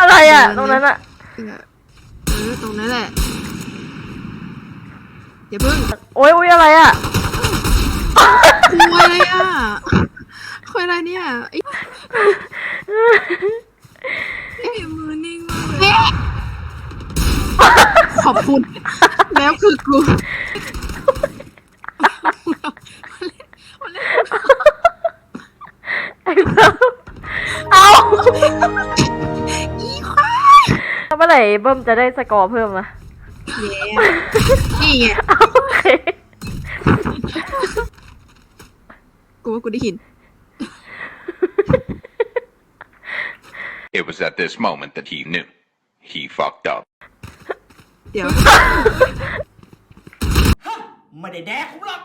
อะไรอะ ตรงนั้นอะ เออเออตรงนั้นแหละอย่าเพิ่งโอ๊ยโอ๊ยอะไรอะ คุยอะไรอะคุยอะไรเนี่ยไอ้มือนิ่งมากเลยขอบคุณ แล้วคือกูไอ้เบิ้มเอา ร่เบิ้มจะได้สกอร์เพิ่มอะแย่นี่ไงเอาโอเคกูว่ากูได้หิน It was at this moment that he knew. He fucked up. เดี๋ยว ไม่ได้แดกผมหรอก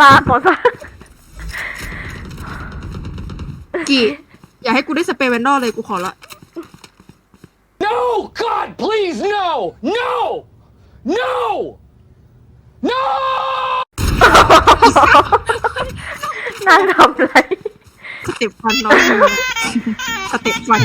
ลากหมดซะกี่ อย่าให้กูได้สเปรย์แวนดอลเลยกูขอละ No God please no no no no นางทำอะไร สเต็ปฟันน้องมึงสเต็ปฟัน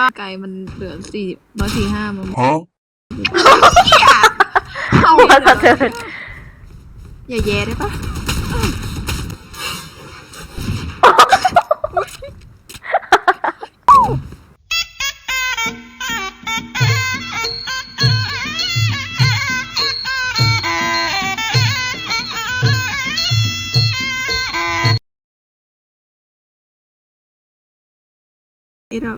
การไก่มันเหลือสี่ร้อยสี่ห้ามัน Huh? เอาหัวสะเทือนอย่าแย่ได้ปะ ไอ้เรา